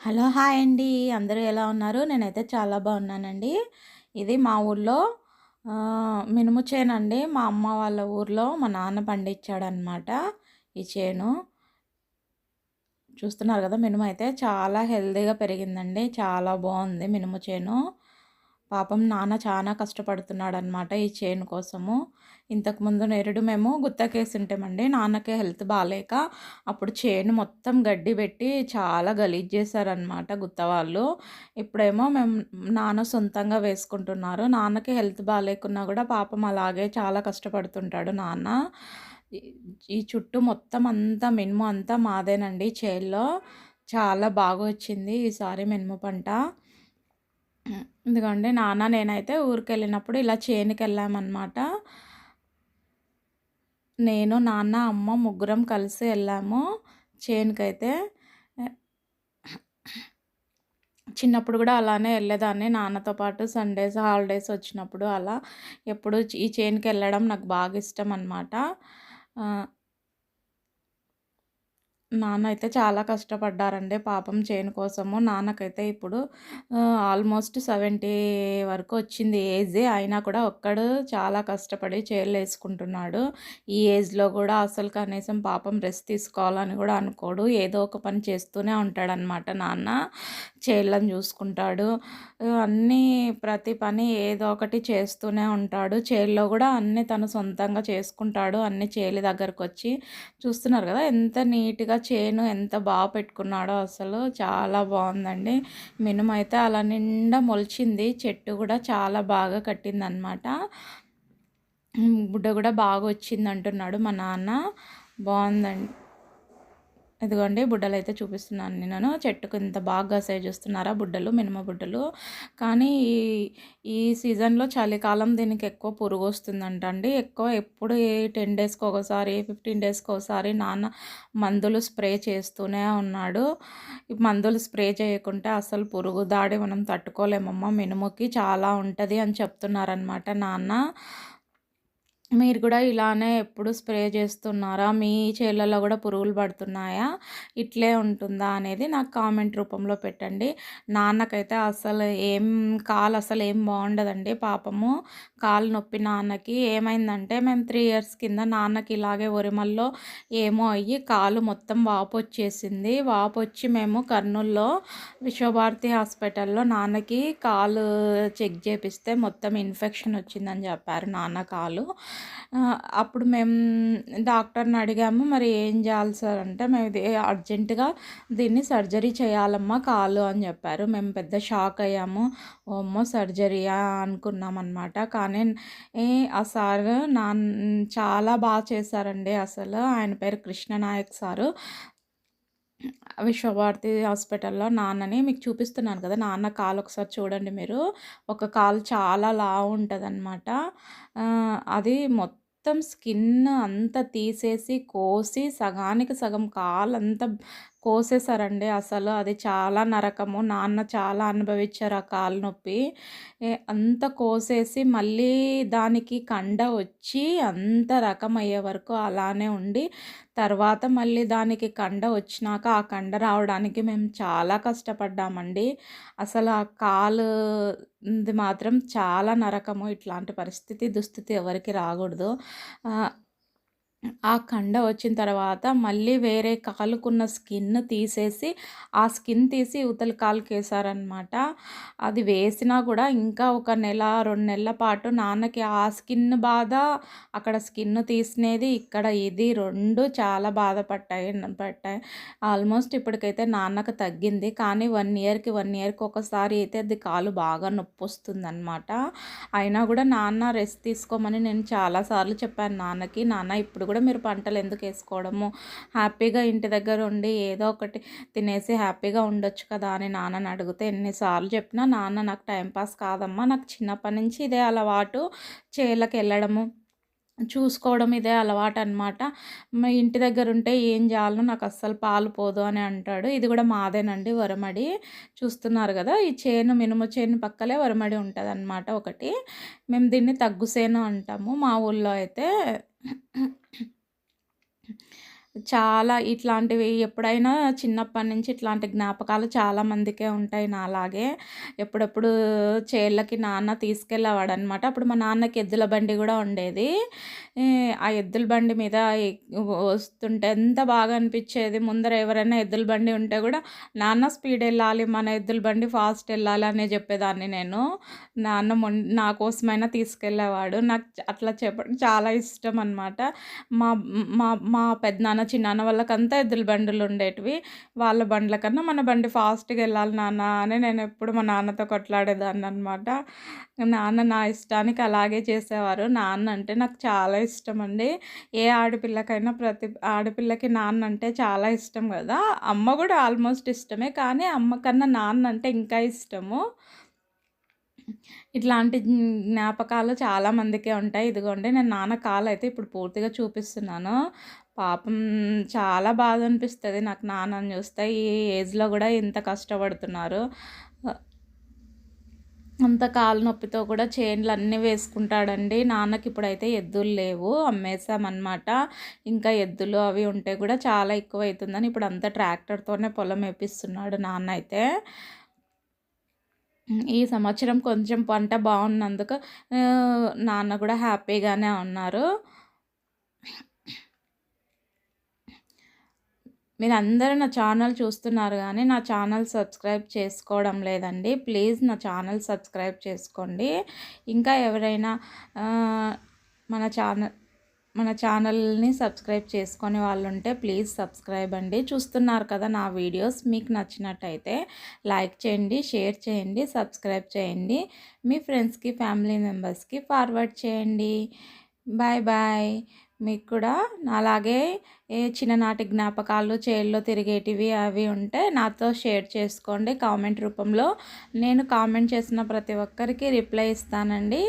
Hello hi అండి. అందరూ ఎలా ఉన్నారు? నేనైతే చాలా బాగున్నానండి. ఇది మా ఊర్లో మినుము చేను అండి. మా అమ్మ వాళ్ళ ఊర్లో మా నాన్న పండించాడనమాట ఈ చేను. చూస్తున్నారు కదా మినుము అయితే చాలా హెల్తీగా పెరిగిందండి. చాలా బాగుంది మినుము చేను. పాపం నాన్న చాలా కష్టపడుతున్నాడు అనమాట ఈ చేను కోసము. ఇంతకుముందు నేరుడు మేము గుత్తకేసింటామండి నాన్నకి హెల్త్ బాగాలేక అప్పుడు చేను మొత్తం గడ్డి పెట్టి చాలా గలీజ్ చేశారనమాట గుత్త వాళ్ళు. ఇప్పుడేమో మేము నాన్న సొంతంగా వేసుకుంటున్నారు. నాన్నకి హెల్త్ బాగాలేకున్నా కూడా పాపం అలాగే చాలా కష్టపడుతుంటాడు నాన్న. ఈ ఈ చుట్టూ మొత్తం అంతా మినుము అంతా మాదేనండి చేల్లో చాలా బాగా వచ్చింది ఈసారి మినుము పంట. ఎందుకంటే నాన్న నేనైతే ఊరికి వెళ్ళినప్పుడు ఇలా చేనుకి వెళ్ళామన్నమాట నేను నాన్న అమ్మ ముగ్గురం కలిసి వెళ్ళాము చేనుకైతే. చిన్నప్పుడు కూడా అలానే వెళ్ళేదాన్ని. నాన్నతో పాటు సండేస్ హాలిడేస్ వచ్చినప్పుడు అలా ఎప్పుడు ఈ చేనుకి వెళ్ళడం నాకు బాగా ఇష్టం అనమాట నాన్న అయితే చాలా కష్టపడ్డారండి పాపం చేయని కోసము. నాన్నకైతే ఇప్పుడు ఆల్మోస్ట్ సెవెంటీ వరకు వచ్చింది ఏజ్. అయినా కూడా ఒక్కడు చాలా కష్టపడి చేలు వేసుకుంటున్నాడు. ఈ ఏజ్లో కూడా అసలు కనీసం పాపం రెస్ట్ తీసుకోవాలని కూడా అనుకోడు. ఏదో ఒక పని చేస్తూనే ఉంటాడనమాట నాన్న. చేళ్ళని చూసుకుంటాడు. అన్నీ ప్రతి పని ఏదో ఒకటి చేస్తూనే ఉంటాడు. చేల్లో కూడా అన్నీ తను సొంతంగా చేసుకుంటాడు. అన్ని చేలి దగ్గరకు వచ్చి చూస్తున్నారు కదా ఎంత నీట్గా చేను ఎంత బాగా పెట్టుకున్నాడో అసలు చాలా బాగుందండి. మినుము అయితే అలా నిండా మొలిచింది. చెట్టు కూడా చాలా బాగా కట్టిందనమాట. బుడ్డ కూడా బాగా వచ్చింది అంటున్నాడు మా నాన్న. బాగుందండి. ఇదిగోండి బుడ్డలు అయితే చూపిస్తున్నాను నేను చెట్టుకు ఇంత బాగా సైజ్ చూస్తున్నారా బుడ్డలు మినిమ బుడ్డలు. కానీ ఈ ఈ సీజన్లో చలికాలం దీనికి ఎక్కువ పురుగు వస్తుందంట అండి ఎక్కువ ఎప్పుడు ఏ టెన్ డేస్కి ఒకసారి ఫిఫ్టీన్ డేస్కి ఒకసారి నాన్న మందులు స్ప్రే చేస్తూనే ఉన్నాడు. మందులు స్ప్రే చేయకుంటే అసలు పురుగు దాడి మనం తట్టుకోలేమమ్మ. మినుముకి చాలా ఉంటుంది అని చెప్తున్నారనమాట నాన్న. మీరు కూడా ఇలానే ఎప్పుడు స్ప్రే చేస్తున్నారా? మీ చేళ్ళలో కూడా పురుగులు పడుతున్నాయా? ఇట్లే ఉంటుందా అనేది నాకు కామెంట్ రూపంలో పెట్టండి. నాన్నకైతే అసలు ఏం కాలు అసలు ఏం బాగుండదండి పాపము. కాలు నొప్పి నాన్నకి. ఏమైందంటే మేము త్రీ ఇయర్స్ కింద నాన్నకి ఇలాగే ఒరిమల్లో ఏమో అయ్యి కాలు మొత్తం వాపు వచ్చేసింది. వాపు వచ్చి మేము కర్నూల్లో విశ్వభారతి హాస్పిటల్లో నాన్నకి కాలు చెక్ చేపిస్తే మొత్తం ఇన్ఫెక్షన్ వచ్చిందని చెప్పారు నాన్న కాలు. అప్పుడు మేము డాక్టర్ని అడిగాము మరి ఏం చేయాలి సార్? అంటే మేము ఇది అర్జెంటుగా దీన్ని సర్జరీ చేయాలమ్మా కాలు అని చెప్పారు. మేము పెద్ద షాక్ అయ్యాము. ఓమ్మో సర్జరీయా? అనుకున్నాం అనమాట కానీ ఆ సార్ నా చాలా బాగా చేశారండి అసలు. ఆయన పేరు కృష్ణనాయక్ సారు. విశ్వభారతి హాస్పిటల్లో నాన్నని మీకు చూపిస్తున్నాను కదా నాన్న కాలు ఒకసారి చూడండి మీరు. ఒక కాలు చాలా లావు ఉంటుంది అనమాట అది మొత్తం స్కిన్ అంతా తీసేసి కోసి సగానికి సగం కాలు కోసేసారండి అసలు. అది చాలా నరకము. నాన్న చాలా అనుభవించారు ఆ కాలు నొప్పి. అంత కోసేసి మళ్ళీ దానికి కండ వచ్చి అంత రకం అయ్యే వరకు అలానే ఉండి తర్వాత మళ్ళీ దానికి కండ వచ్చినాక ఆ కండ రావడానికి మేము చాలా కష్టపడ్డామండి. అసలు ఆ కాలు మాత్రం చాలా నరకము. ఇట్లాంటి పరిస్థితి దుస్థితి ఎవరికి రాకూడదు. ఆ కండ వచ్చిన తర్వాత మళ్ళీ వేరే కాలుకున్న స్కిన్ తీసేసి ఆ స్కిన్ తీసి ఉతల కాలుకి వేసారనమాట అది వేసినా కూడా ఇంకా ఒక నెల రెండు నెలల పాటు నాన్నకి ఆ స్కిన్ బాధ అక్కడ స్కిన్ తీసినది ఇక్కడ ఇది రెండు చాలా బాధపడ్డాయి పట్టాయి ఆల్మోస్ట్ ఇప్పటికైతే నాన్నకు తగ్గింది. కానీ వన్ ఇయర్కి వన్ ఇయర్కి ఒకసారి అయితే అది కాలు బాగా నొప్పి వస్తుంది అనమాట అయినా కూడా నాన్న రెస్ట్ తీసుకోమని నేను చాలాసార్లు చెప్పాను నాన్నకి నాన్న ఇప్పుడు కూడా మీరు పంటలు ఎందుకు వేసుకోవడము? హ్యాపీగా ఇంటి దగ్గర ఉండి ఏదో ఒకటి తినేసి హ్యాపీగా ఉండొచ్చు కదా అని నాన్నని అడిగితే ఎన్నిసార్లు చెప్పినా నాన్న నాకు టైంపాస్ కాదమ్మా నాకు చిన్నప్పటి నుంచి ఇదే అలవాటు చేళ్ళకి వెళ్ళడము చూసుకోవడం ఇదే అలవాటు అనమాట మా ఇంటి దగ్గర ఉంటే ఏం చేయాలో నాకు అస్సలు పాలు పోదు అని అంటాడు. ఇది కూడా మాదేనండి వరమడి. చూస్తున్నారు కదా ఈ చేను మినుము చేను పక్కలే వరమడి ఉంటుంది అనమాట ఒకటి. మేము దీన్ని తగ్గుసేను అంటాము. మా ఊళ్ళో అయితే Mm-hmm. చాలా ఇట్లాంటివి ఎప్పుడైనా చిన్నప్పటి నుంచి ఇట్లాంటి జ్ఞాపకాలు చాలా మందికే ఉంటాయి నాలాగే. ఎప్పుడెప్పుడు చేళ్ళకి నాన్న తీసుకెళ్ళేవాడనమాట. అప్పుడు మా నాన్నకి ఎద్దుల బండి కూడా ఉండేది. ఆ ఎద్దుల బండి మీద వస్తుంటే ఎంత బాగా అనిపించేది ముందర ఎవరైనా ఎద్దుల బండి ఉంటే కూడా నాన్న స్పీడ్ వెళ్ళాలి మన ఎద్దుల బండి ఫాస్ట్ వెళ్ళాలి అనే చెప్పేదాన్ని నేను. నాన్న నా కోసమైనా తీసుకెళ్ళేవాడు. నాకు అట్లా చెప్పడం చాలా ఇష్టం అనమాట. మా మా మా మా చిన్నాన్న వాళ్ళకంతా ఎద్దుల బండులుండేటివి. వాళ్ళ బండ్ల కన్నా మన బండి ఫాస్ట్‌గా వెళ్ళాలి నాన్న అని నేనెప్పుడు మా నాన్నతో కొట్లాడేదాన్ని అనమాట నాన్న నా ఇష్టానికి అలాగే చేసేవారు. నాన్న అంటే నాకు చాలా ఇష్టమండి. ఏ ఆడపిల్లకైనా ప్రతి ఆడపిల్లకి నాన్న అంటే చాలా ఇష్టం కదా అమ్మ కూడా ఆల్మోస్ట్ ఇష్టమే. కానీ అమ్మ కన్నా నాన్న అంటే ఇంకా ఇష్టము. ఇట్లాంటి జ్ఞాపకాలు చాలా మందికే ఉంటాయి. ఇదిగోండి నేను నాన్న కాలు అయితే ఇప్పుడు పూర్తిగా చూపిస్తున్నాను. పాపం చాలా బాధ అనిపిస్తుంది నాకు నాన్నని చూస్తే. ఈ ఏజ్‌లో కూడా ఇంత కష్టపడుతున్నారు. అంత కాలు నొప్పితో కూడా చేన్లన్నీ వేసుకుంటాడండి. నాన్నకి ఇప్పుడైతే ఎద్దులు లేవు. అమ్మేసామనమాట. ఇంకా ఎద్దులు అవి ఉంటే కూడా చాలా ఎక్కువ అవుతుందని ఇప్పుడు అంత ట్రాక్టర్‌తోనే పొలం వేపిస్తున్నాడు నాన్న అయితే ఈ సంవత్సరం కొంచెం పంట బాగున్నందుకు నాన్న కూడా హ్యాపీగానే ఉన్నారు. మీరందరూ నా ఛానల్ చూస్తున్నారు కానీ నా ఛానల్ సబ్స్క్రైబ్ చేసుకోవడం లేదండి. ప్లీజ్ నా ఛానల్ సబ్స్క్రైబ్ చేసుకోండి. ఇంకా ఎవరైనా మన ఛానల్ మన ఛానల్‌ని సబ్స్క్రైబ్ చేసుకొని వాళ్ళుంటే ప్లీజ్ సబ్స్క్రైబ్ అండి. చూస్తున్నారు కదా నా వీడియోస్ మీకు నచ్చినట్టయితే లైక్ చేయండి, షేర్ చేయండి, సబ్స్క్రైబ్ చేయండి. మీ ఫ్రెండ్స్‌కి, ఫ్యామిలీ మెంబర్స్‌కి ఫార్వర్డ్ చేయండి. Bye bye. మీకు కూడా అలాగే ఏ చిన్ననాటి జ్ఞాపకాలు చేల్లో తిరిగేటివి అవి ఉంటే నాతో షేర్ చేసుకోండి కామెంట్ రూపంలో. నేను కామెంట్ చేసిన ప్రతి ఒక్కరికి రిప్లై ఇస్తానండి.